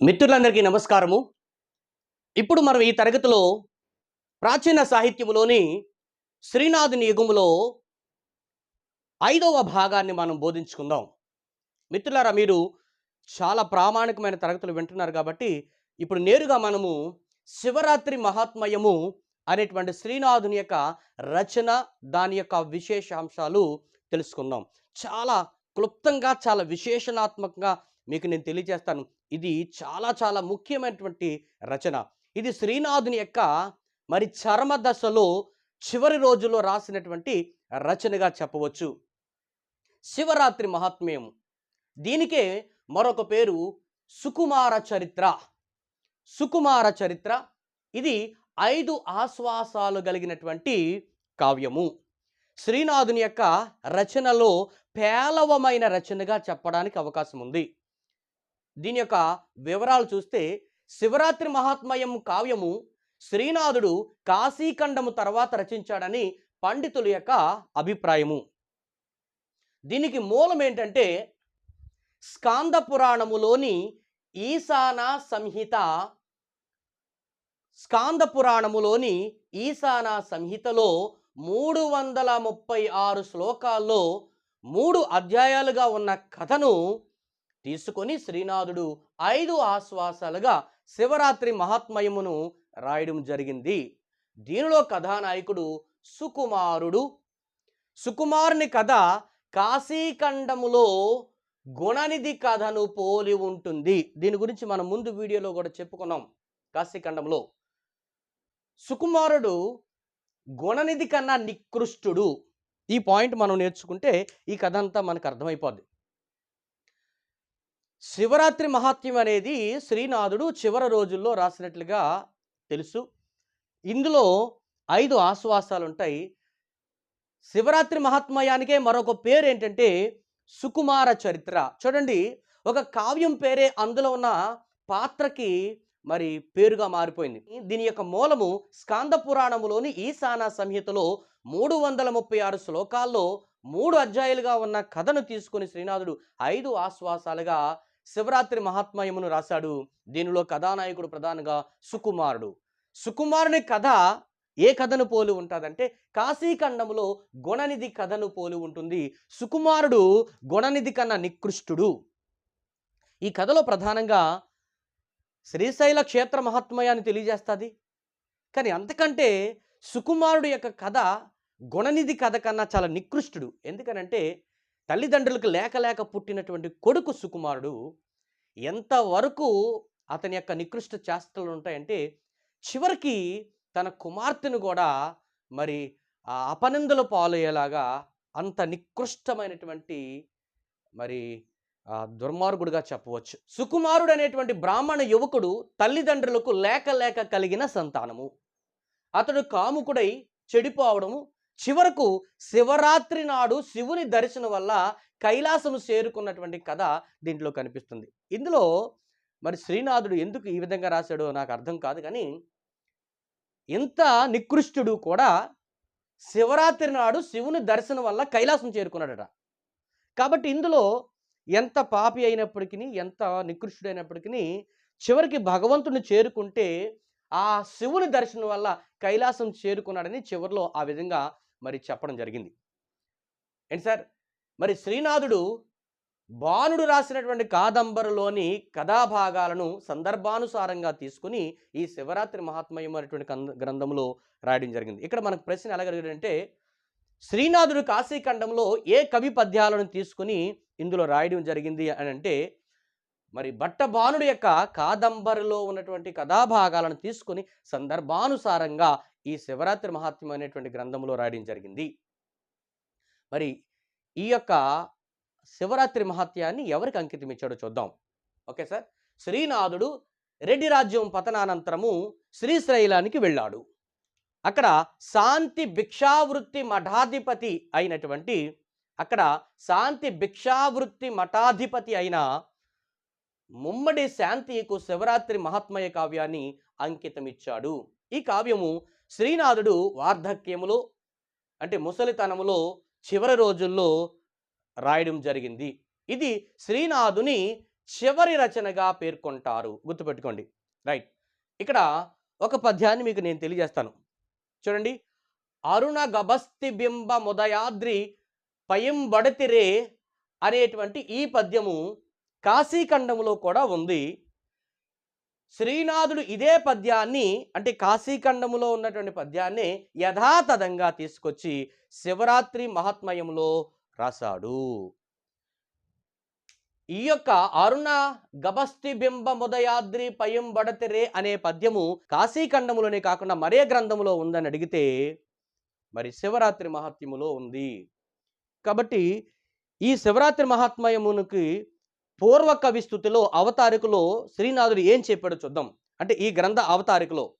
మిత్రులందరికీ నమస్కారము. ఇప్పుడు మనం ఈ తరగతిలో ప్రాచీన సాహిత్యములోని శ్రీనాథుని యుగములో ఐదవ భాగాన్ని మనం బోధించుకుందాం. మిత్రులారా మీరు చాలా ప్రామాణికమైన తరగతులు వింటున్నారు కాబట్టి ఇప్పుడు నేరుగా మనము శివరాత్రి మహాత్మయము అనేటువంటి శ్రీనాథుని యొక్క రచన దాని యొక్క విశేషాంశాలు తెలుసుకుందాం. చాలా క్లుప్తంగా చాలా విశేషణాత్మకంగా మీకు నేను తెలియజేస్తాను. ఇది చాలా చాలా ముఖ్యమైనటువంటి రచన. ఇది శ్రీనాథుని యొక్క మరి చర్మ దశలో చివరి రోజుల్లో రాసినటువంటి రచనగా చెప్పవచ్చు. శివరాత్రి మహాత్మ్యం దీనికే మరొక పేరు సుకుమార చరిత్ర. సుకుమార చరిత్ర. ఇది ఐదు ఆశ్వాసాలు కలిగినటువంటి కావ్యము. శ్రీనాథుని యొక్క రచనలో పేలవమైన రచనగా చెప్పడానికి అవకాశం ఉంది దీని యొక్క వివరాలు చూస్తే శివరాత్రి మహాత్మయం కావ్యము శ్రీనాథుడు కాశీఖండము తర్వాత రచించాడని పండితుల యొక్క అభిప్రాయము. దీనికి మూలం ఏంటంటే స్కాంద పురాణములోని ఈశాన సంహిత స్కాంద పురాణములోని ఈశాన సంహితలో మూడు వందల ముప్పై ఆరు శ్లోకాల్లో మూడు అధ్యాయాలుగా ఉన్న కథను తీసుకొని శ్రీనాథుడు ఐదు ఆశ్వాసాలుగా శివరాత్రి మహాత్మయమును రాయడం జరిగింది. దీనిలో కథానాయకుడు సుకుమారుడు. సుకుమారుని కథ కాశీఖండములో గుణనిధి కథను పోలి ఉంటుంది. దీని గురించి మనం ముందు వీడియోలో కూడా చెప్పుకున్నాం కాశీఖండంలో సుకుమారుడు గుణనిధి కన్నా నికృష్టుడు. ఈ పాయింట్ మనం నేర్చుకుంటే ఈ కథ అంతా మనకు అర్థమైపోద్ది. శివరాత్రి మహాత్మ్యం అనేది శ్రీనాథుడు చివరి రోజుల్లో రాసినట్లుగా తెలుసు. ఇందులో ఐదు ఆశ్వాసాలు ఉంటాయి శివరాత్రి మహాత్మయానికే మరొక పేరు ఏంటంటే సుకుమార చరిత్ర. చూడండి ఒక కావ్యం పేరే అందులో ఉన్న పాత్రకి మరి పేరుగా మారిపోయింది. దీని యొక్క మూలము స్కాంద పురాణములోని ఈశాన సంహితలో మూడు వందల ముప్పై ఆరు శ్లోకాల్లో మూడు అధ్యాయులుగా ఉన్న కథను తీసుకొని శ్రీనాథుడు ఐదు ఆశ్వాసాలుగా శివరాత్రి మహాత్మయమును రాశాడు. దీనిలో కథానాయకుడు ప్రధానంగా సుకుమారుడు. సుకుమారుని కథ ఏ కథను పోలి ఉంటుందంటే కాశీఖండములో గుణనిధి కథను పోలి ఉంటుంది. సుకుమారుడు గుణనిధి కన్నా నికృష్టుడు. ఈ కథలో ప్రధానంగా శ్రీశైల క్షేత్ర మహాత్మయాన్ని తెలియజేస్తుంది. కానీ అంతకంటే సుకుమారుడు యొక్క కథ గుణనిధి కథ కన్నా చాలా నికృష్టుడు. ఎందుకనంటే తల్లిదండ్రులకు లేక లేక పుట్టినటువంటి కొడుకు సుకుమారుడు ఎంతవరకు అతని యొక్క నికృష్ట చేష్టలు ఉంటాయంటే చివరికి తన కుమార్తెను కూడా మరి అపనిందలు పాలయ్యేలాగా అంత నికృష్టమైనటువంటి మరి దుర్మార్గుడుగా చెప్పవచ్చు. సుకుమారుడు అనేటువంటి బ్రాహ్మణ యువకుడు తల్లిదండ్రులకు లేక లేక కలిగిన సంతానము. అతడు కాముకుడై చెడిపోవడము చివరకు శివరాత్రి నాడు శివుని దర్శనం వల్ల కైలాసము చేరుకున్నటువంటి కథ దీంట్లో కనిపిస్తుంది. ఇందులో మరి శ్రీనాథుడు ఎందుకు ఈ విధంగా రాశాడో నాకు అర్థం కాదు కానీ ఇంత నికృష్టుడు కూడా శివరాత్రి నాడు శివుని దర్శనం వల్ల కైలాసం చేరుకున్నాడట. కాబట్టి ఇందులో ఎంత పాపి అయినప్పటికీ ఎంత నికృష్టుడైనప్పటికీ చివరికి భగవంతుని చేరుకుంటే ఆ శివుని దర్శనం వల్ల కైలాసం చేరుకున్నాడని చివరిలో ఆ విధంగా మరి చెప్పడం జరిగింది. ఏంటి సార్? మరి శ్రీనాథుడు బాణుడు రాసినటువంటి కాదంబరలోని కథాభాగాలను సందర్భానుసారంగా తీసుకుని ఈ శివరాత్రి మహాత్మయం అనేటువంటి గ్రంథంలో రాయడం జరిగింది. ఇక్కడ మనకు ప్రశ్న ఎలా కలిగిందంటే శ్రీనాథుడు కాశీఖండంలో ఏ కవి పద్యాలను తీసుకుని ఇందులో రాయడం జరిగింది అని అంటే మరి భట్టబాణుడు యొక్క కాదంబరిలో ఉన్నటువంటి కథాభాగాలను తీసుకుని సందర్భానుసారంగా ఈ శివరాత్రి మహాత్మ్యం అనేటువంటి గ్రంథంలో రాయడం జరిగింది. మరి ఈ యొక్క శివరాత్రి మహాత్యాన్ని ఎవరికి అంకితం ఇచ్చాడో చూద్దాం. Okay sir? శ్రీనాథుడు రెడ్డి రాజ్యం పతనానంతరము శ్రీశైలానికి వెళ్ళాడు. అక్కడ శాంతి భిక్షావృత్తి మఠాధిపతి అయినటువంటి అక్కడ శాంతి భిక్షావృత్తి మఠాధిపతి అయిన ముమ్మడి శాంతియకు శివరాత్రి మహాత్మయ కావ్యాన్ని అంకితమిచ్చాడు. ఈ కావ్యము శ్రీనాథుడు వార్ధక్యములో అంటే ముసలితనములో చివరి రోజుల్లో రాయడం జరిగింది. ఇది శ్రీనాథుని చివరి రచనగా పేర్కొంటారు. గుర్తుపెట్టుకోండి. రైట్. ఇక్కడ ఒక పద్యాన్ని మీకు నేను తెలియజేస్తాను. చూడండి. అరుణ గభస్తి బింబ ముదయాద్రి పయంబడతిరే అనేటువంటి ఈ పద్యము కాశీఖండంలో కూడా ఉంది. శ్రీనాథుడు ఇదే పద్యాన్ని అంటే కాశీఖండములో ఉన్నటువంటి పద్యాన్ని యథాతథంగా తీసుకొచ్చి శివరాత్రి మహాత్మయంలో రాశాడు. ఈ యొక్క అరుణ గబస్తి బింబ ముదయాద్రి పయం బడతిరే అనే పద్యము కాశీఖండములోనే కాకుండా మరే గ్రంథములో ఉందని అడిగితే మరి శివరాత్రి మహాత్మ్యములో ఉంది. కాబట్టి ఈ శివరాత్రి మహాత్మయమునికి పూర్వ కవి స్థుతిలో అవతారికలో శ్రీనాథుడు ఏం చెప్పాడో చూద్దాం. అంటే ఈ గ్రంథ అవతారికలో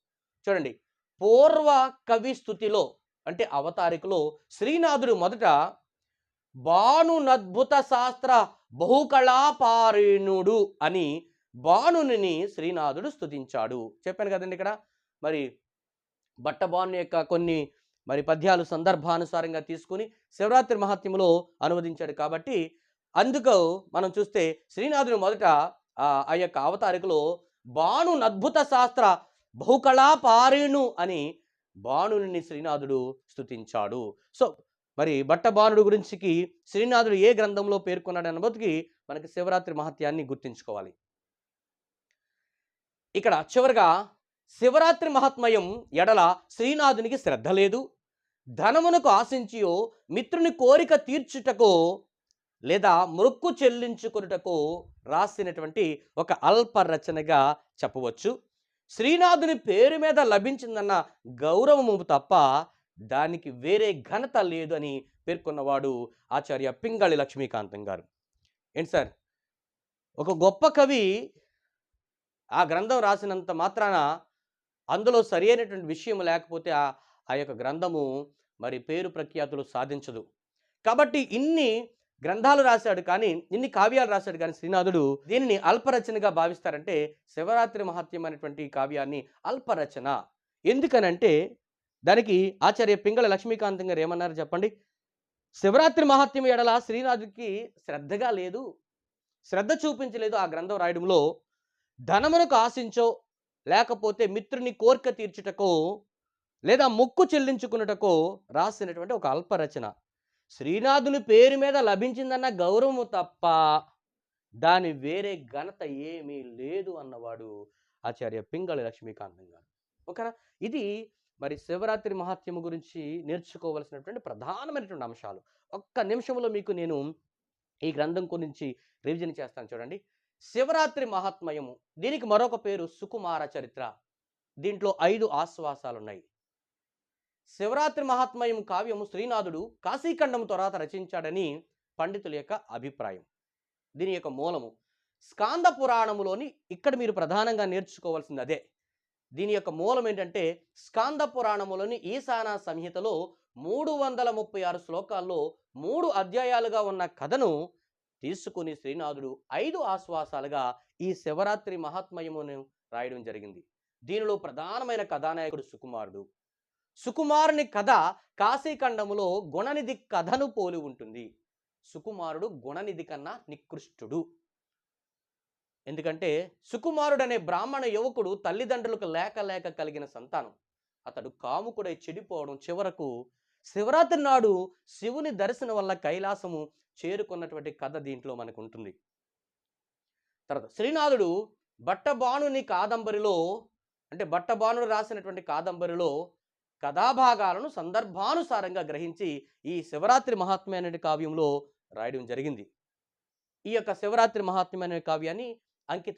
చూడండి. పూర్వ కవి స్థుతిలో అంటే అవతారికలో శ్రీనాథుడు మొదట భానునద్భుత శాస్త్ర బహుకళాపారీణుడు అని భానుని శ్రీనాథుడు స్థుతించాడు చెప్పాను కదండి ఇక్కడ. మరి బట్టబాను యొక్క కొన్ని మరి పద్యాలు సందర్భానుసారంగా తీసుకుని శివరాత్రి మహాత్మ్యంలో అనువదించాడు కాబట్టి అందుకు మనం చూస్తే శ్రీనాథుడు మొదట ఆ యొక్క అవతారికలో బాణు అద్భుత శాస్త్ర బహుకళాపారీణు అని బాణుని శ్రీనాథుడు స్తుతించాడు. సో మరి బట్ట బాణుడు గురించికి శ్రీనాథుడు ఏ గ్రంథంలో పేర్కొన్నాడు అన్నబోతుకి మనకి శివరాత్రి మహత్యాన్ని గుర్తించుకోవాలి. ఇక్కడ చివరగా శివరాత్రి మహాత్మయం ఎడల శ్రీనాథునికి శ్రద్ధ లేదు. ధనమునకు ఆశించియో మిత్రుని కోరిక తీర్చుటకో లేదా మొక్కు చెల్లించుకొనుటకు రాసినటువంటి ఒక అల్ప రచనగా చెప్పవచ్చు. శ్రీనాథుని పేరు మీద లభించిందన్న గౌరవము తప్ప దానికి వేరే ఘనత లేదు అని పేర్కొన్నవాడు ఆచార్య పింగళి లక్ష్మీకాంతం గారు. ఏంటి సార్? ఒక గొప్ప కవి ఆ గ్రంథం రాసినంత మాత్రాన అందులో సరి అయినటువంటి విషయం లేకపోతే ఆ ఆ యొక్క గ్రంథము మరి పేరు ప్రఖ్యాతులు సాధించదు. కాబట్టి ఇన్ని గ్రంథాలు రాశాడు కానీ ఇన్ని కావ్యాలు రాశాడు కానీ శ్రీనాథుడు దీనిని అల్పరచనగా భావిస్తారంటే శివరాత్రి మహత్యం అనేటువంటి కావ్యాన్ని అల్పరచన. ఎందుకనంటే దానికి ఆచార్య పింగళ లక్ష్మీకాంతం గారు ఏమన్నారు చెప్పండి? శివరాత్రి మహత్యం ఎడల శ్రీనాథుడికి శ్రద్ధగా లేదు. శ్రద్ధ చూపించలేదు ఆ గ్రంథం రాయడంలో. ధనమునకు ఆశించో లేకపోతే మిత్రుని కోరిక తీర్చుటకో లేదా మొక్కు చెల్లించుకున్నటకో రాసినటువంటి ఒక అల్పరచన. శ్రీనాథుని పేరు మీద లభించిందన్న గౌరవము తప్ప దాని వేరే ఘనత ఏమీ లేదు అన్నవాడు ఆచార్య పింగళి లక్ష్మీకాంతం గారు. ఓకేనా? ఇది మరి శివరాత్రి మహాత్యము గురించి నేర్చుకోవలసినటువంటి ప్రధానమైనటువంటి అంశాలు. ఒక్క నిమిషంలో మీకు నేను ఈ గ్రంథం గురించి రివిజన్ చేస్తాను చూడండి. శివరాత్రి మహాత్మయము దీనికి మరొక పేరు సుకుమార చరిత్ర. దీంట్లో ఐదు ఆశ్వాసాలు ఉన్నాయి శివరాత్రి మహాత్మయం కావ్యము శ్రీనాథుడు కాశీఖండం తర్వాత రచించాడని పండితుల యొక్క అభిప్రాయం. దీని యొక్క మూలము స్కాంద పురాణములోని ఇక్కడ మీరు ప్రధానంగా నేర్చుకోవాల్సింది అదే. దీని యొక్క మూలం ఏంటంటే స్కాంద పురాణములోని ఈశాన సంహితలో మూడు వందల ముప్పై ఆరు శ్లోకాల్లో మూడు అధ్యాయాలుగా ఉన్న కథను తీసుకుని శ్రీనాథుడు ఐదు ఆశ్వాసాలుగా ఈ శివరాత్రి మహాత్మయమును రాయడం జరిగింది. దీనిలో ప్రధానమైన కథానాయకుడు సుకుమారుడు. సుకుమారుని కథ కాశీఖండములో గుణనిధి కథను పోలి ఉంటుంది. సుకుమారుడు గుణనిధి కన్నా నికృష్టుడు. ఎందుకంటే సుకుమారుడు అనే బ్రాహ్మణ యువకుడు తల్లిదండ్రులకు లేక లేక కలిగిన సంతానం. అతడు కాముకుడై చెడిపోవడం చివరకు శివరాత్రి నాడు శివుని దర్శనం వల్ల కైలాసము చేరుకున్నటువంటి కథ దీంట్లో మనకు ఉంటుంది తర్వాత శ్రీనాథుడు బట్టబాణుని కాదంబరిలో అంటే బట్టబాణుడు రాసినటువంటి కాదంబరిలో కథాభాగాలను సందర్భానుసారంగా గ్రహించి ఈ శివరాత్రి మహాత్మ్య అనే కావ్యంలో రాయడం జరిగింది. ఈ యొక్క శివరాత్రి మహాత్మ్య అనే కావ్యాన్ని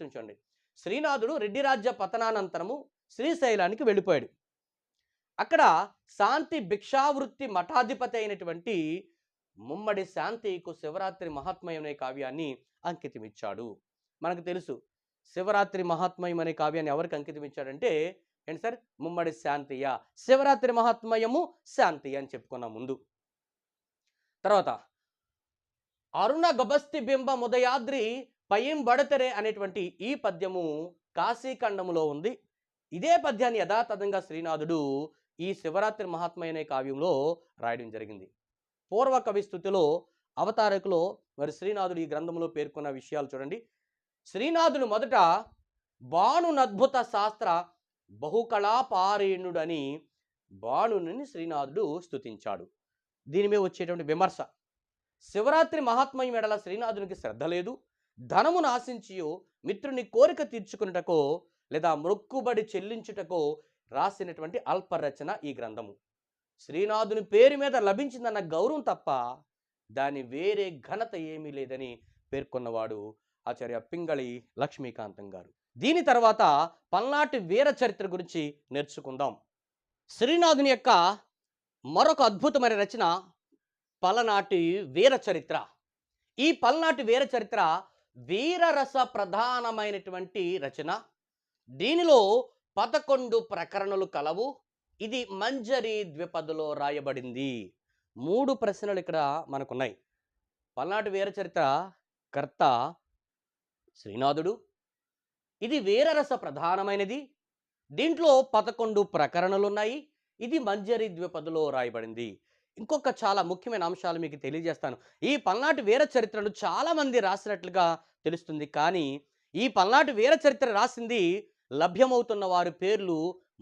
చూడండి. శ్రీనాథుడు రెడ్డిరాజ్య పతనానంతరము శ్రీశైలానికి వెళ్ళిపోయాడు. అక్కడ శాంతి భిక్షావృత్తి మఠాధిపతి అయినటువంటి ముమ్మడి శాంతికు శివరాత్రి మహాత్మయం అనే కావ్యాన్ని అంకితమిచ్చాడు. మనకు తెలుసు శివరాత్రి మహాత్మయం అనే కావ్యాన్ని ఎవరికి అంకితమిచ్చాడంటే ఏంటి సార్? ముమ్మడి శాంతియ శివరాత్రి మహాత్మయము శాంతి అని చెప్పుకున్నాం ముందు. తర్వాత అరుణ గబస్తి బింబ ముదయాద్రి పయం బడతరే అనేటువంటి ఈ పద్యము కాశీఖండములో ఉంది. ఇదే పద్యాన్ని యథాతథంగా శ్రీనాథుడు ఈ శివరాత్రి మహాత్మయ అనే కావ్యంలో రాయడం జరిగింది. పూర్వ కవిస్థుతిలో అవతారకులో మరి శ్రీనాథుడు ఈ గ్రంథంలో పేర్కొన్న విషయాలు చూడండి. శ్రీనాథుడు మొదట బాణునద్భుత శాస్త్ర బహుకళాపారేణుడని బాణుని శ్రీనాథుడు స్తుతించాడు. దీని మీద వచ్చేటువంటి విమర్శ. శివరాత్రి మహాత్మయం ఎడల శ్రీనాథునికి శ్రద్ధ లేదు. ధనమును ఆశించియో మిత్రుని కోరిక తీర్చుకున్నటకో లేదా మొక్కుబడి చెల్లించుటకో రాసినటువంటి అల్పరచన ఈ గ్రంథము. శ్రీనాథుని పేరు మీద లభించిందన్న గౌరవం తప్ప దాని వేరే ఘనత ఏమీ లేదని పేర్కొన్నవాడు ఆచార్య పింగళి లక్ష్మీకాంతం గారు. దీని తర్వాత పల్నాటి వీర చరిత్ర గురించి నేర్చుకుందాం. శ్రీనాథుని యొక్క మరొక అద్భుతమైన రచన పలనాటి వీర చరిత్ర. ఈ పల్నాటి వీర చరిత్ర వీరరస ప్రధానమైనటువంటి రచన. దీనిలో పదకొండు ప్రకరణలు కలవు. ఇది మంజరి ద్విపదలో రాయబడింది. మూడు ప్రశ్నలు ఇక్కడ మనకున్నాయి. పల్నాటి వీర చరిత్ర కర్త శ్రీనాథుడు ఇది వీరరస ప్రధానమైనది. దీంట్లో పదకొండు ప్రకరణలు ఉన్నాయి ఇది మంజరి ద్విపదలో రాయబడింది. ఇంకొక చాలా ముఖ్యమైన అంశాలు మీకు తెలియజేస్తాను. ఈ పల్నాటి వీర చరిత్రను చాలామంది రాసినట్లుగా తెలుస్తుంది. కానీ ఈ పల్నాటి వీర చరిత్ర రాసింది లభ్యమవుతున్న వారి పేర్లు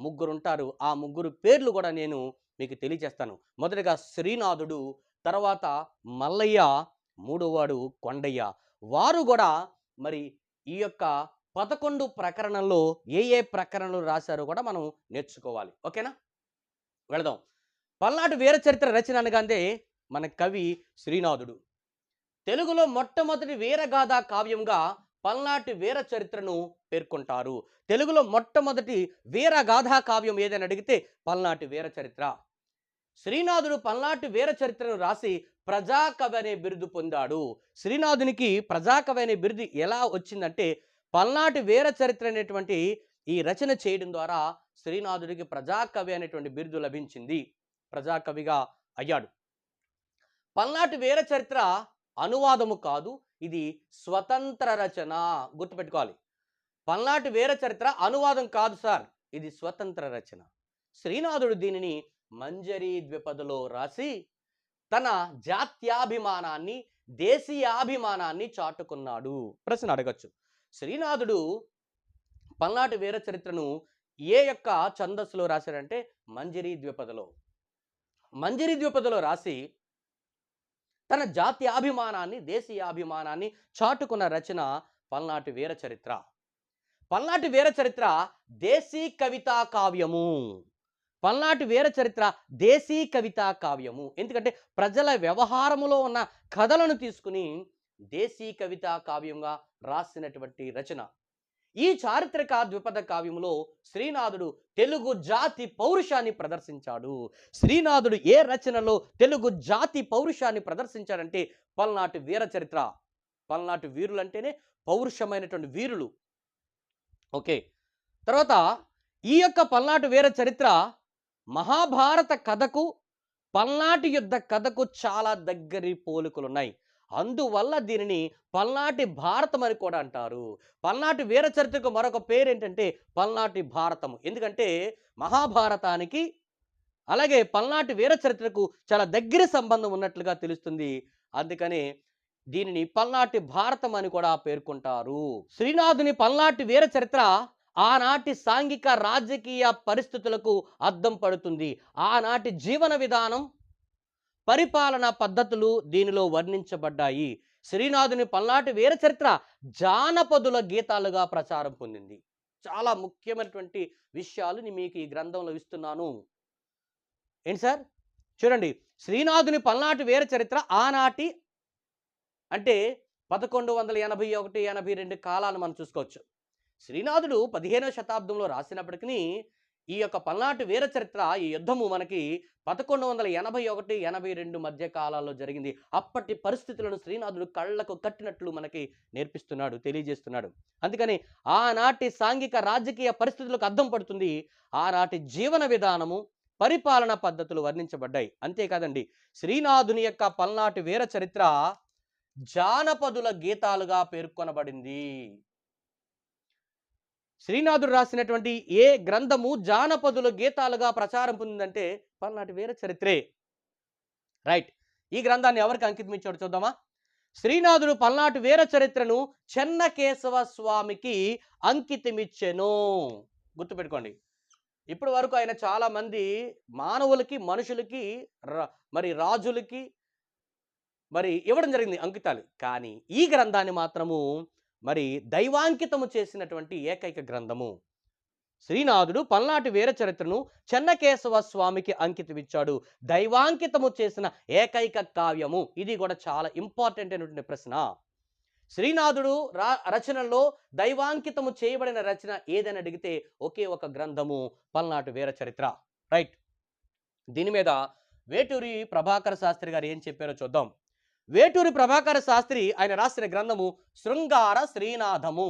ముగ్గురు ఉంటారు ఆ ముగ్గురు పేర్లు కూడా నేను మీకు తెలియజేస్తాను. మొదటగా శ్రీనాథుడు తర్వాత మల్లయ్య మూడోవాడు కొండయ్య. వారు కూడా మరి ఈ యొక్క పదకొండు ప్రకరణంలో ఏ ఏ ప్రకరణలు రాశారో కూడా మనం నేర్చుకోవాలి. ఓకేనా? వెళదాం. పల్నాటి వీర చరిత్ర రచన అనగానే మన కవి శ్రీనాథుడు. తెలుగులో మొట్టమొదటి వీరగాథ కావ్యంగా పల్నాటి వీర చరిత్రను పేర్కొంటారు. తెలుగులో మొట్టమొదటి వీరగాథా కావ్యం ఏదని అడిగితే పల్నాటి వీర చరిత్ర. శ్రీనాథుడు పల్నాటి వీర చరిత్రను రాసి ప్రజాకవి అనే బిరుదు పొందాడు. శ్రీనాథునికి ప్రజాకవి అనే బిరుదు ఎలా వచ్చిందంటే పల్నాటి వీర చరిత్ర అనేటువంటి ఈ రచన చేయడం ద్వారా శ్రీనాథుడికి ప్రజాకవి అనేటువంటి బిరుదు లభించింది. ప్రజాకవిగా అయ్యాడు. పల్నాటి వీర చరిత్ర అనువాదము కాదు ఇది స్వతంత్ర రచన గుర్తుపెట్టుకోవాలి. పల్నాటి వీర చరిత్ర అనువాదం కాదు సార్ ఇది స్వతంత్ర రచన. శ్రీనాథుడు దీనిని మంజరి ద్విపదలో రాసి తన జాత్యాభిమానాన్ని దేశీయాభిమానాన్ని చాటుకున్నాడు. ప్రశ్న అడగచ్చు. శ్రీనాథుడు పల్నాటి వీర చరిత్రను ఏ యొక్క ఛందస్సులో రాశాడంటే మంజరి ద్విపదలో. మంజరి ద్విపదలో రాసి తన జాత్యాభిమానాన్ని దేశీయాభిమానాన్ని చాటుకున్న రచన పల్నాటి వీర చరిత్ర. పల్నాటి వీర చరిత్ర దేశీ కవితా కావ్యము. పల్నాటి వీర చరిత్ర దేశీ కవితా కావ్యము. ఎందుకంటే ప్రజల వ్యవహారములో ఉన్న కథలను తీసుకుని దేశీ కవితా కావ్యంగా రాసినటువంటి రచన. ఈ చారిత్రక ద్విపద కావ్యములో శ్రీనాథుడు తెలుగు జాతి పౌరుషాన్ని ప్రదర్శించాడు. శ్రీనాథుడు ఏ రచనలో తెలుగు జాతి పౌరుషాన్ని ప్రదర్శించాడంటే పల్నాటి వీర చరిత్ర. పల్నాటి వీరులు అంటేనే పౌరుషమైనటువంటి వీరులు. ఓకే. తర్వాత ఈ యొక్క పల్నాటి వీర చరిత్ర మహాభారత కథకు పల్నాటి యుద్ధ కథకు చాలా దగ్గరి పోలికలు ఉన్నాయి అందువల్ల దీనిని పల్నాటి భారతం అని కూడా అంటారు. పల్నాటి వీర చరిత్రకు మరొక పేరు ఏంటంటే పల్నాటి భారతము. ఎందుకంటే మహాభారతానికి అలాగే పల్నాటి వీర చరిత్రకు చాలా దగ్గర సంబంధం ఉన్నట్లుగా తెలుస్తుంది. అందుకనే దీనిని పల్నాటి భారతం అని కూడా పేర్కొంటారు. శ్రీనాథుని పల్నాటి వీర చరిత్ర ఆనాటి సాంఘిక రాజకీయ పరిస్థితులకు అద్దం పడుతుంది. ఆనాటి జీవన విధానం పరిపాలన పద్ధతులు దీనిలో వర్ణించబడ్డాయి. శ్రీనాథుని పల్నాటి వీర చరిత్ర జానపదుల గీతాలుగా ప్రచారం పొందింది. చాలా ముఖ్యమైనటువంటి విషయాలు మీకు ఈ గ్రంథంలో ఇస్తున్నాను. ఏంటి సార్? చూడండి శ్రీనాథుని పల్నాటి వీర చరిత్ర ఆనాటి అంటే పదకొండు వందల ఎనభై ఒకటి ఎనభై రెండు కాలాలు మనం చూసుకోవచ్చు. శ్రీనాథుడు పదిహేనవ శతాబ్దంలో రాసినప్పటికీ ఈ యొక్క పల్నాటి వీర చరిత్ర ఈ యుద్ధము మనకి పదకొండు వందల ఎనభై ఒకటి ఎనభై రెండు మధ్య కాలాల్లో జరిగింది. అప్పటి పరిస్థితులను శ్రీనాథుడు కళ్ళకు కట్టినట్లు మనకి నేర్పిస్తున్నాడు తెలియజేస్తున్నాడు. అందుకని ఆనాటి సాంఘిక రాజకీయ పరిస్థితులకు అద్దం పడుతుంది. ఆనాటి జీవన విధానము పరిపాలన పద్ధతులు వర్ణించబడ్డాయి. అంతేకాదండి శ్రీనాథుని యొక్క పల్నాటి వీర చరిత్ర జానపదుల గీతాలుగా పేర్కొనబడింది. శ్రీనాథుడు రాసినటువంటి ఏ గ్రంథము జానపదుల గీతాలుగా ప్రచారం పొందిందంటే పల్నాటి వీర చరిత్రే. రైట్. ఈ గ్రంథాన్ని ఎవరికి అంకితమించాడు చూద్దామా? శ్రీనాథుడు పల్నాటి వీర చరిత్రను చెన్నకేశవ స్వామికి అంకితమిచ్చెను. గుర్తుపెట్టుకోండి. ఇప్పటి వరకు ఆయన చాలామంది మానవులకి మనుషులకి మరి రాజులకి మరి ఇవ్వడం జరిగింది అంకితాలు. కానీ ఈ గ్రంథాన్ని మాత్రము మరి దైవాంకితము చేసినటువంటి ఏకైక గ్రంథము. శ్రీనాథుడు పల్నాటి వీర చరిత్రను చెన్నకేశవ స్వామికి అంకితమిచ్చాడు. దైవాంకితము చేసిన ఏకైక కావ్యము. ఇది కూడా చాలా ఇంపార్టెంట్ అయినటువంటి ప్రశ్న. శ్రీనాథుడు రా రచనలో దైవాంకితము చేయబడిన రచన ఏదని అడిగితే ఒకే ఒక గ్రంథము పల్నాటి వీర చరిత్ర. రైట్. దీని మీద వేటూరి ప్రభాకర శాస్త్రి గారు ఏం చెప్పారో చూద్దాం. వేటూరి ప్రభాకర శాస్త్రి ఆయన రాసిన గ్రంథము శృంగార శ్రీనాథము.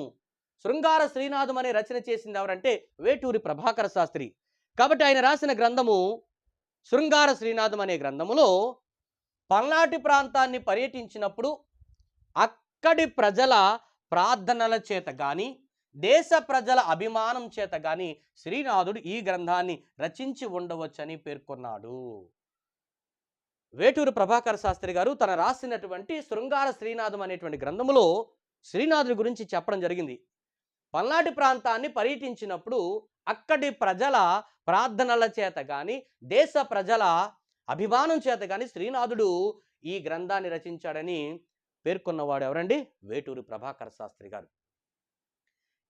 శృంగార శ్రీనాథం అనే రచన చేసింది ఎవరంటే వేటూరి ప్రభాకర శాస్త్రి. కాబట్టి ఆయన రాసిన గ్రంథము శృంగార శ్రీనాథం అనే గ్రంథములో పల్నాటి ప్రాంతాన్ని పర్యటించినప్పుడు అక్కడి ప్రజల ప్రార్థనల చేత కానీ దేశ ప్రజల అభిమానం చేత కానీ శ్రీనాథుడు ఈ గ్రంథాన్ని రచించి ఉండవచ్చని పేర్కొన్నాడు. వేటూరు ప్రభాకర శాస్త్రి గారు తన రాసినటువంటి శృంగార శ్రీనాథం అనేటువంటి గ్రంథములో శ్రీనాథుడి గురించి చెప్పడం జరిగింది. పల్నాటి ప్రాంతాన్ని పర్యటించినప్పుడు అక్కడి ప్రజల ప్రార్థనల చేత కానీ దేశ ప్రజల అభిమానం చేత కానీ శ్రీనాథుడు ఈ గ్రంథాన్ని రచించాడని పేర్కొన్నవాడు ఎవరండి? వేటూరు ప్రభాకర శాస్త్రి గారు.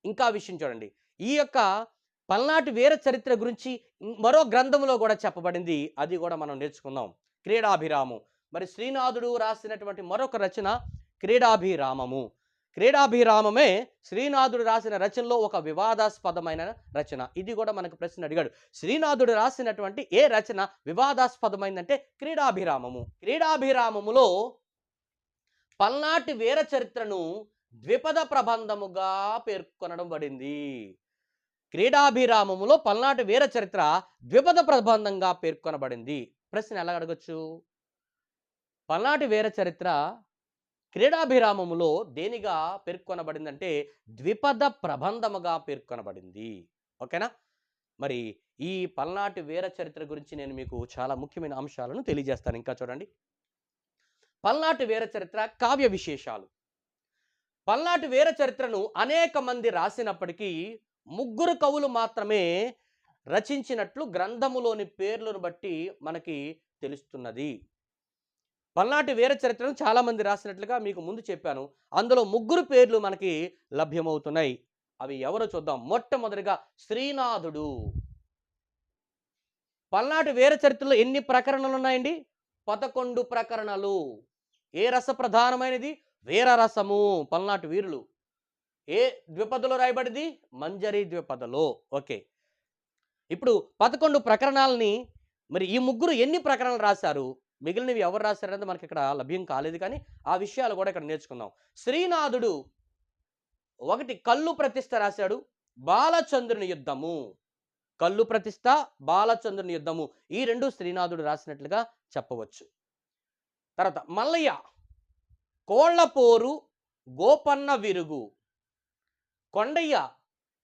ఇంకా విషయం చూడండి. ఈ యొక్క పల్నాటి వీర చరిత్ర గురించి మరో గ్రంథంలో కూడా చెప్పబడింది. అది కూడా మనం నేర్చుకుందాం. క్రీడాభిరామం. మరి శ్రీనాథుడు రాసినటువంటి మరొక రచన క్రీడాభిరామము. క్రీడాభిరామమే శ్రీనాథుడు రాసిన రచనలో ఒక వివాదాస్పదమైన రచన. ఇది కూడా మనకు ప్రశ్న అడిగాడు. శ్రీనాథుడు రాసినటువంటి ఏ రచన వివాదాస్పదమైందంటే క్రీడాభిరామము. క్రీడాభిరామములో పల్నాటి వీర చరిత్రను ద్విపద ప్రబంధముగా పేర్కొనడం పడింది. క్రీడాభిరామములో పల్నాటి వీర చరిత్ర ద్విపద ప్రబంధంగా పేర్కొనబడింది. ప్రశ్న ఎలా అడగచ్చు? పల్నాటి వీర చరిత్ర క్రీడాభిరామములో దేనిగా పేర్కొనబడిందంటే ద్విపద ప్రబంధముగా పేర్కొనబడింది. ఓకేనా? మరి ఈ పల్నాటి వీర చరిత్ర గురించి నేను మీకు చాలా ముఖ్యమైన అంశాలను తెలియజేస్తాను. ఇంకా చూడండి. పల్నాటి వీర చరిత్ర కావ్య విశేషాలు. పల్నాటి వీర చరిత్రను అనేక మంది రాసినప్పటికీ ముగ్గురు కవులు మాత్రమే రచించినట్లు గ్రంథములోని పేర్లను బట్టి మనకి తెలుస్తున్నది. పల్నాటి వీర చరిత్రను చాలామంది రాసినట్లుగా మీకు ముందు చెప్పాను. అందులో ముగ్గురు పేర్లు మనకి లభ్యమవుతున్నాయి. అవి ఎవరో చూద్దాం. మొట్టమొదటిగా శ్రీనాథుడు. పల్నాటి వీర చరిత్రలో ఎన్ని ప్రకరణలు ఉన్నాయండి? పదకొండు ప్రకరణలు. ఏ రస ప్రధానమైనది? వీర రసము. పల్నాటి వీరులు. ఏ ద్విపదలో రాయబడింది? మంజరి ద్విపదలో. ఓకే. ఇప్పుడు పదకొండు ప్రకరణాలని మరి ఈ ముగ్గురు ఎన్ని ప్రకరణలు రాశారు? మిగిలినవి ఎవరు రాశారనేది మనకి ఇక్కడ లభ్యం కాలేదు కానీ ఆ విషయాలు కూడా ఇక్కడ నేర్చుకుందాం. శ్రీనాథుడు ఒకటి కళ్ళు ప్రతిష్ట రాశాడు. బాలచంద్రుని యుద్ధము. కళ్ళు ప్రతిష్ట బాలచంద్రుని యుద్ధము ఈ రెండు శ్రీనాథుడు రాసినట్లుగా చెప్పవచ్చు. తర్వాత మల్లయ్య కోళ్ళపోరు గోపన్న విరుగు కొండయ్య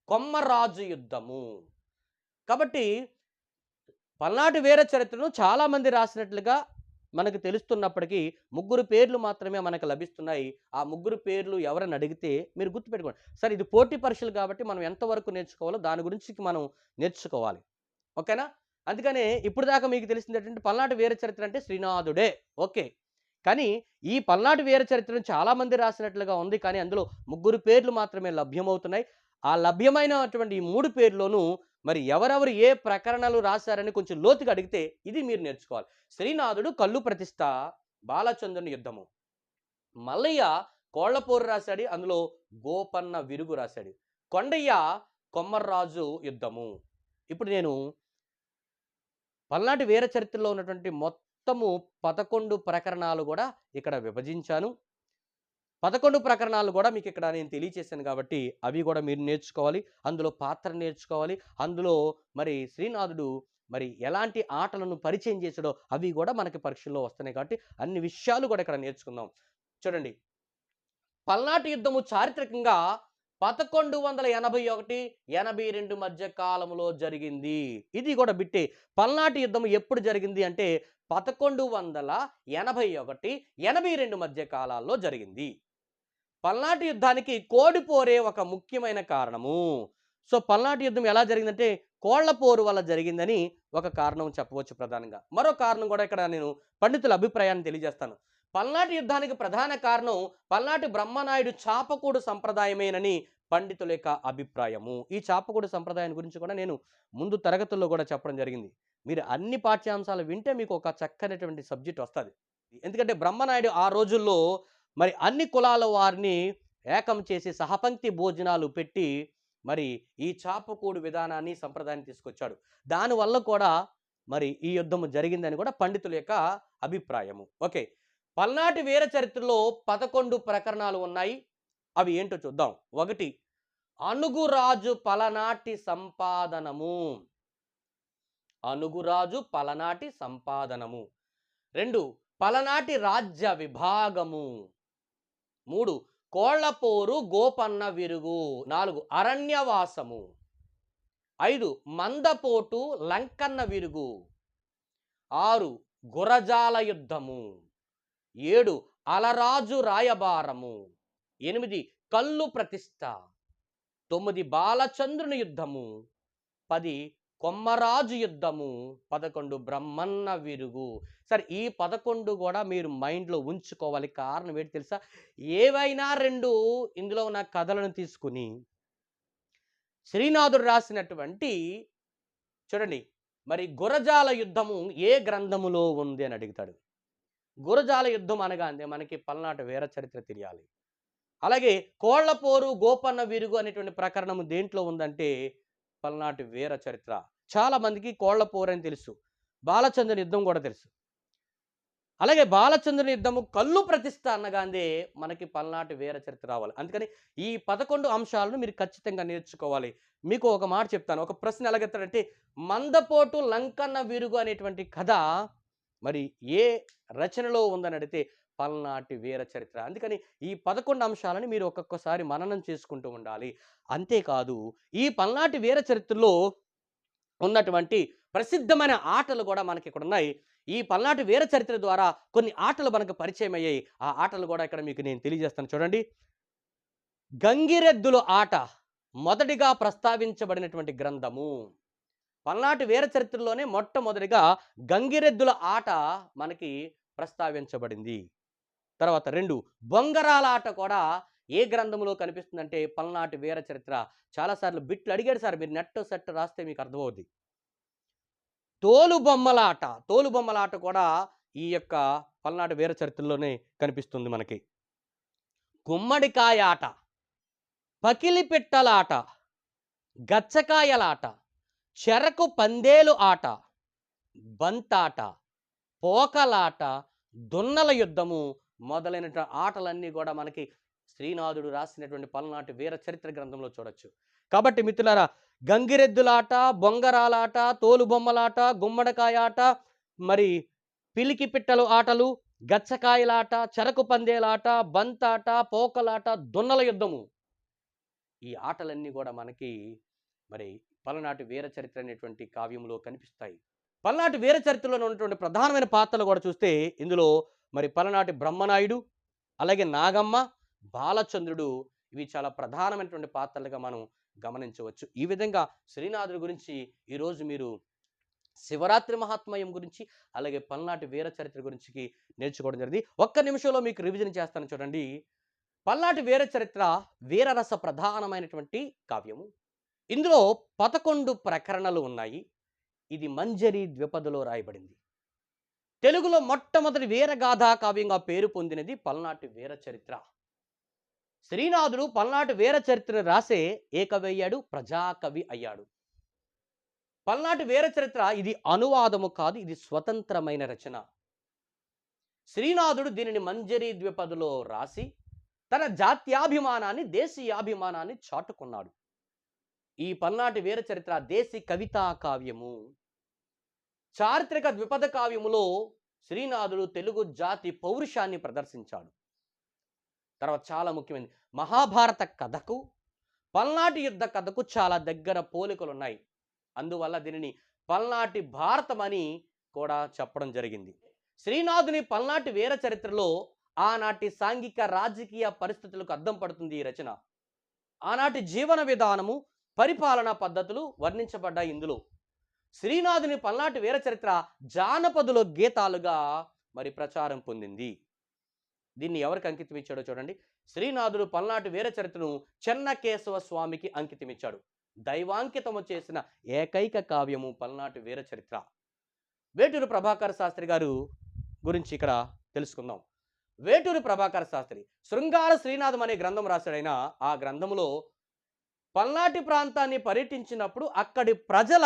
కొమ్మరాజు యుద్ధము. కాబట్టి పల్నాటి వీర చరిత్రను చాలామంది రాసినట్లుగా మనకు తెలుస్తున్నప్పటికీ ముగ్గురు పేర్లు మాత్రమే మనకు లభిస్తున్నాయి. ఆ ముగ్గురు పేర్లు ఎవరని అడిగితే మీరు గుర్తుపెట్టుకోండి. సరే ఇది పోటీ పరీక్షలు కాబట్టి మనం ఎంతవరకు నేర్చుకోవాలో దాని గురించి మనం నేర్చుకోవాలి. ఓకేనా? అందుకనే ఇప్పుడు దాకా మీకు తెలిసింది ఏంటంటే పల్నాటి వీర చరిత్ర అంటే శ్రీనాథుడే. ఓకే. కానీ ఈ పల్నాటి వీర చరిత్రను చాలామంది రాసినట్లుగా ఉంది. కానీ అందులో ముగ్గురు పేర్లు మాత్రమే లభ్యమవుతున్నాయి. ఆ లభ్యమైనటువంటి ఈ మూడు పేర్లోనూ మరి ఎవరెవరు ఏ ప్రకరణలు రాశారని కొంచెం లోతుగా అడిగితే ఇది మీరు నేర్చుకోవాలి. శ్రీనాథుడు కళ్ళు ప్రతిష్ట బాలచంద్రుని యుద్ధము. మల్లయ్య కోళ్ళపోరు రాశాడు అందులో గోపన్న విరుగు రాశాడు. కొండయ్య కొమ్మర్రాజు యుద్ధము. ఇప్పుడు నేను పల్నాటి వీర చరిత్రలో ఉన్నటువంటి మొత్తము పదకొండు ప్రకరణాలు కూడా ఇక్కడ విభజించాను. పదకొండు ప్రకరణాలు కూడా మీకు ఇక్కడ నేను తెలియచేశాను కాబట్టి అవి కూడా మీరు నేర్చుకోవాలి. అందులో పాత్ర నేర్చుకోవాలి. అందులో మరి శ్రీనాథుడు మరి ఎలాంటి ఆటలను పరిచయం చేసాడో అవి కూడా మనకి పరీక్షల్లో వస్తున్నాయి కాబట్టి అన్ని విషయాలు కూడా ఇక్కడ నేర్చుకుందాం. చూడండి. పల్నాటి యుద్ధము చారిత్రకంగా పదకొండు వందల ఎనభై ఒకటి ఎనభై రెండు మధ్య కాలంలో జరిగింది. ఇది కూడా బిట్టే. పల్నాటి యుద్ధం ఎప్పుడు జరిగింది అంటే పదకొండు వందల ఎనభై ఒకటి ఎనభై రెండు మధ్య కాలాల్లో జరిగింది. పల్నాటి యుద్ధానికి కోడిపోరే ఒక ముఖ్యమైన కారణము. సో పల్నాటి యుద్ధం ఎలా జరిగిందంటే కోళ్ళ పోరు వల్ల జరిగిందని ఒక కారణం చెప్పవచ్చు ప్రధానంగా. మరో కారణం కూడా ఇక్కడ నేను పండితుల అభిప్రాయాన్ని తెలియజేస్తాను. పల్నాటి యుద్ధానికి ప్రధాన కారణం పల్నాటి బ్రహ్మనాయుడు చాపకూడు సంప్రదాయమేనని పండితుల యొక్క అభిప్రాయము. ఈ చాపకూడు సంప్రదాయం గురించి కూడా నేను ముందు తరగతుల్లో కూడా చెప్పడం జరిగింది. మీరు అన్ని పాఠ్యాంశాలు వింటే మీకు ఒక చక్కనటువంటి సబ్జెక్ట్ వస్తుంది. ఎందుకంటే బ్రహ్మనాయుడు ఆ రోజుల్లో మరి అన్ని కులాల వారిని ఏకం చేసి సహపంక్తి భోజనాలు పెట్టి మరి ఈ చాపకూడు విధానాన్ని సంప్రదాయాన్ని తీసుకొచ్చాడు. దానివల్ల కూడా మరి ఈ యుద్ధం జరిగిందని కూడా పండితుల యొక్క అభిప్రాయము. ఓకే. పల్నాటి వీర చరిత్రలో పదకొండు ప్రకరణాలు ఉన్నాయి. అవి ఏంటో చూద్దాం. ఒకటి అనుగురాజు పలనాటి సంపాదనము. అనుగురాజు పలనాటి సంపాదనము. రెండు పలనాటి రాజ్య విభాగము. మూడు కోళ్ళపోరు గోపన్న విరుగు. నాలుగు అరణ్యవాసము. ఐదు మందపోటు లంకన్న విరుగు. ఆరు గురజాల యుద్ధము ఏడు అలరాజు రాయబారము. ఎనిమిది కల్లు ప్రతిష్ట. తొమ్మిది బాలచంద్రుని యుద్ధము. పది కొమ్మరాజు యుద్ధము పదకొండు బ్రహ్మన్న విరుగు. సరే ఈ పదకొండు కూడా మీరు మైండ్లో ఉంచుకోవాలి. కారణం ఏంటి తెలుసా? ఏవైనా రెండు ఇందులో ఉన్న కథలను తీసుకుని శ్రీనాథుడు రాసినటువంటి చూడండి మరి గురజాల యుద్ధము ఏ గ్రంథములో ఉంది అని అడుగుతాడు. గురజాల యుద్ధం అనగానే మనకి పల్నాటి వీర చరిత్ర తెలియాలి. అలాగే కోళ్ళపోరు గోపన్న విరుగు అనేటువంటి ప్రకరణము దేంట్లో ఉందంటే పల్నాటి వీర చరిత్ర. చాలా మందికి కోళ్ళపోరు అని తెలుసు. బాలచంద్రుని యుద్ధం కూడా తెలుసు. అలాగే బాలచంద్రుని యుద్ధము కళ్ళు ప్రతిష్ట అనగానే మనకి పల్నాటి వీర చరిత్ర రావాలి. అందుకని ఈ పదకొండు అంశాలను మీరు ఖచ్చితంగా నేర్చుకోవాలి. మీకు ఒక మాట చెప్తాను. ఒక ప్రశ్న ఎలాగెత్తాడంటే మందపోటు లంకన్న విరుగు అనేటువంటి కథ మరి ఏ రచనలో ఉందని అడిగితే పల్నాటి వీర చరిత్ర. అందుకని ఈ పదకొండు అంశాలని మీరు ఒక్కొక్కసారి మననం చేసుకుంటూ ఉండాలి. అంతేకాదు ఈ పల్నాటి వీర చరిత్రలో ఉన్నటువంటి ప్రసిద్ధమైన ఆటలు కూడా మనకి ఇక్కడ ఉన్నాయి. ఈ పల్నాటి వీర చరిత్ర ద్వారా కొన్ని ఆటలు మనకు పరిచయం అయ్యాయి. ఆ ఆటలు కూడా ఇక్కడ మీకు నేను తెలియజేస్తాను. చూడండి. గంగిరెద్దుల ఆట మొదటిగా ప్రస్తావించబడినటువంటి గ్రంథము. పల్నాటి వీర చరిత్రలోనే మొట్టమొదటిగా గంగిరెద్దుల ఆట మనకి ప్రస్తావించబడింది. తర్వాత రెండు బొంగరాలాట కూడా ఏ గ్రంథంలో కనిపిస్తుందంటే పల్నాటి వీర చరిత్ర. చాలాసార్లు బిట్లు అడిగాడు సార్ మీరు నెట్ సెట్ రాస్తే మీకు అర్థమవుద్ది. తోలు తోలుబొమ్మలాట తోలు కూడా ఈ యొక్క పల్నాటి వీర చరిత్రలోనే కనిపిస్తుంది మనకి. గుమ్మడికాయ ఆట పకిలిపిట్టలాట గచ్చకాయలాట ఆట చెరకు పందేలు ఆట బంతాట పోకలాట దున్నల యుద్ధము మొదలైన ఆటలన్నీ కూడా మనకి శ్రీనాథుడు రాసినటువంటి పల్నాటి వీర చరిత్ర గ్రంథంలో చూడొచ్చు. కాబట్టి మిత్రులారా గంగిరెద్దులాట బొంగరాలాట తోలుబొమ్మలాట గుమ్మడికాయ ఆట మరి పిలికి పిట్టలు ఆటలు గచ్చకాయలాట చెరకు పందేలాట బంతాట పోకలాట దున్నల యుద్ధము. ఈ ఆటలన్నీ కూడా మనకి మరి పలనాటి వీర చరిత్ర అనేటువంటి కావ్యంలో కనిపిస్తాయి. పల్నాటి వీర చరిత్రలో ఉన్నటువంటి ప్రధానమైన పాత్రలు కూడా చూస్తే ఇందులో మరి పలనాటి బ్రహ్మనాయుడు అలాగే నాగమ్మ బాలచంద్రుడు ఇవి చాలా ప్రధానమైనటువంటి పాత్రలుగా మనం గమనించవచ్చు. ఈ విధంగా శ్రీనాథుడి గురించి ఈరోజు మీరు శివరాత్రి మహాత్మయం గురించి అలాగే పల్నాటి వీర చరిత్ర గురించి నేర్చుకోవడం జరిగింది. ఒక్క నిమిషంలో మీకు రివిజన్ చేస్తాను చూడండి. పల్నాటి వీర చరిత్ర వీరరస ప్రధానమైనటువంటి కావ్యము. ఇందులో పదకొండు ప్రకరణలు ఉన్నాయి. ఇది మంజరి ద్విపదలో రాయబడింది. తెలుగులో మొట్టమొదటి వీరగాథా కావ్యంగా పేరు పొందినది పల్నాటి వీర చరిత్ర. శ్రీనాథుడు పల్నాటి వీర చరిత్ర రాసే ఏకవయ్యాడు ప్రజాకవి అయ్యాడు. పల్నాటి వీర చరిత్ర ఇది అనువాదము కాదు ఇది స్వతంత్రమైన రచన. శ్రీనాథుడు దీనిని మంజరి ద్విపదలో రాసి తన జాత్యాభిమానాన్ని దేశీయాభిమానాన్ని చాటుకున్నాడు. ఈ పల్నాటి వీర చరిత్ర దేశీ కవితా కావ్యము. చారిత్రక ద్విపద కావ్యములో శ్రీనాథుడు తెలుగు జాతి పౌరుషాన్ని ప్రదర్శించాడు. తర్వాత చాలా ముఖ్యమైనది. మహాభారత కథకు పల్నాటి యుద్ధ కథకు చాలా దగ్గర పోలికలు ఉన్నాయి అందువల్ల దీనిని పల్నాటి భారతం అని కూడా చెప్పడం జరిగింది. శ్రీనాథుని పల్నాటి వీర చరిత్రలో ఆనాటి సాంఘిక రాజకీయ పరిస్థితులకు అద్దం పడుతుంది ఈ రచన. ఆనాటి జీవన విధానము పరిపాలనా పద్ధతులు వర్ణించబడ్డాయి ఇందులో. శ్రీనాథుని పల్నాటి వీర చరిత్ర జానపదుల గీతాలుగా మరి ప్రచారం పొందింది. దీన్ని ఎవరికి అంకితం ఇచ్చాడో చూడండి. శ్రీనాథుడు పల్నాటి వీర చరిత్రను చెన్నకేశవ స్వామికి అంకితం ఇచ్చాడు. దైవాంకితము చేసిన ఏకైక కావ్యము పల్నాటి వీర చరిత్ర. వేటూరు ప్రభాకర్ శాస్త్రి గారు గురించి ఇక్కడ తెలుసుకుందాం. వేటూరు ప్రభాకర్ శాస్త్రి శృంగార శ్రీనాథం అనే గ్రంథం రాశాడైన ఆ గ్రంథములో పల్నాటి ప్రాంతాన్ని పర్యటించినప్పుడు అక్కడి ప్రజల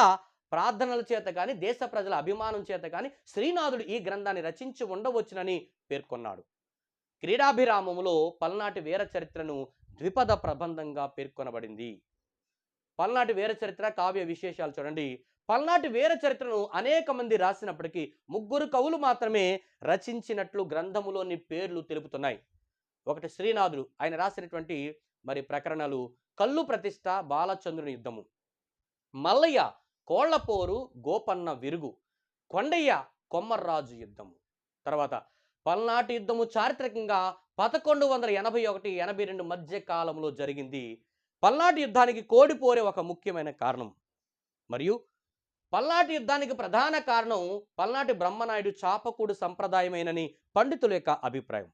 ప్రార్థనల చేత కానీ దేశ ప్రజల అభిమానం చేత కానీ శ్రీనాథుడు ఈ గ్రంథాన్ని రచించి ఉండవచ్చునని పేర్కొన్నాడు. క్రీడాభిరామములో పల్నాటి వీర చరిత్రను ద్విపద ప్రబంధంగా పేర్కొనబడింది. పల్నాటి వీర చరిత్ర కావ్య విశేషాలు చూడండి. పల్నాటి వీర చరిత్రను అనేక మంది రాసినప్పటికీ ముగ్గురు కవులు మాత్రమే రచించినట్లు గ్రంథములోని పేర్లు తెలుపుతున్నాయి. ఒకటి శ్రీనాథుడు ఆయన రాసినటువంటి మరి ప్రకరణలు కల్లు ప్రతిష్ట బాలచంద్రుని యుద్ధము. మల్లయ్య కోళ్ళపోరు గోపన్న విరుగు కొండయ్య కొమ్మర్రాజు యుద్ధము. తర్వాత పల్నాటి యుద్ధము చారిత్రకంగా పదకొండు వందల ఎనభై ఒకటి ఎనభై రెండు మధ్య కాలంలో జరిగింది. పల్నాటి యుద్ధానికి కోడిపోరే ఒక ముఖ్యమైన కారణం. మరియు పల్నాటి యుద్ధానికి ప్రధాన కారణం పల్నాటి బ్రహ్మనాయుడు చాపకూడు సంప్రదాయమేనని పండితుల యొక్క అభిప్రాయం.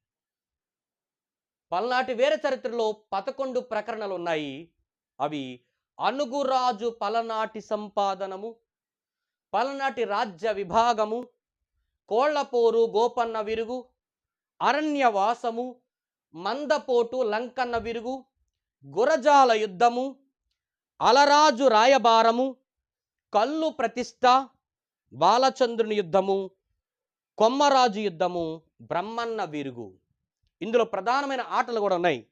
పల్నాటి వీర చరిత్రలో పదకొండు ప్రకరణలు ఉన్నాయి. అవి అనుగురాజు పలనాటి సంపాదనము పలనాటి రాజ్య విభాగము కోళ్ళపోరు గోపన్న విరుగు అరణ్యవాసము మందపోటు లంకన్న విరుగు గురజాల యుద్ధము అలరాజు రాయబారము కల్లు ప్రతిష్ట బాలచంద్రుని యుద్ధము కొమ్మరాజు యుద్ధము బ్రహ్మన్న విరుగు. ఇందులో ప్రధానమైన ఆటలు కూడా ఉన్నాయి.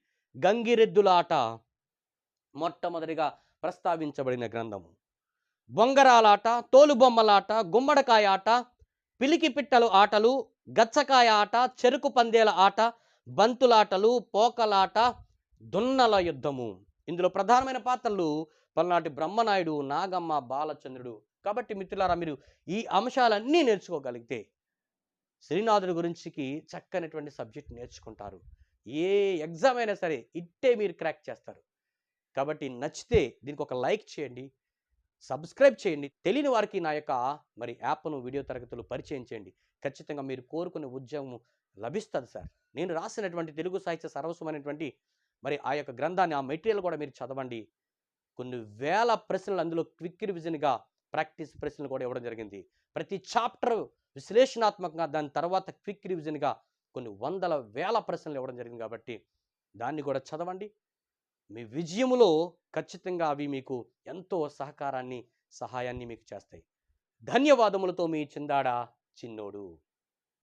గంగిరెద్దుల ఆట మొట్టమొదటిగా ప్రస్తావించబడిన గ్రంథము. బొంగరాలాట తోలుబొమ్మలాట గుమ్మడికాయ ఆట పిలికి పిట్టలు ఆటలు గచ్చకాయ ఆట చెరుకు పందేల ఆట బంతులాటలు పోకలాట దున్నల యుద్ధము. ఇందులో ప్రధానమైన పాత్రలు పల్నాటి బ్రహ్మనాయుడు నాగమ్మ బాలచంద్రుడు. కాబట్టి మిత్రులారా మీరు ఈ అంశాలన్నీ నేర్చుకోగలిగితే శ్రీనాథుడి గురించికి చక్కనటువంటి సబ్జెక్ట్ నేర్చుకుంటారు. ఏ ఎగ్జామ్ అయినా సరే ఇట్టే మీరు క్రాక్ చేస్తారు. కాబట్టి నచ్చితే దీనికి ఒక లైక్ చేయండి సబ్స్క్రైబ్ చేయండి. తెలియని వారికి నా యొక్క మరి యాప్ను వీడియో తరగతులు పరిచయం చేయండి. ఖచ్చితంగా మీరు కోరుకునే ఉద్యోగం లభిస్తుంది సార్. నేను రాసినటువంటి తెలుగు సాహిత్య సర్వస్వమైనటువంటి మరి ఆ యొక్క గ్రంథాన్ని ఆ మెటీరియల్ కూడా మీరు చదవండి. కొన్ని వేల ప్రశ్నలు అందులో క్విక్ రివిజన్గా ప్రాక్టీస్ ప్రశ్నలు కూడా ఇవ్వడం జరిగింది. ప్రతి చాప్టర్ విశ్లేషణాత్మకంగా దాని తర్వాత క్విక్ రివిజన్గా కొన్ని వందల వేల ప్రశ్నలు ఇవ్వడం జరిగింది కాబట్టి దాన్ని కూడా చదవండి. మీ విజయములో ఖచ్చితంగా అవి మీకు ఎంతో సహకారాన్ని సహాయాన్ని మీకు చేస్తాయి. ధన్యవాదములతో మీ చిందాడ చిన్నోడు.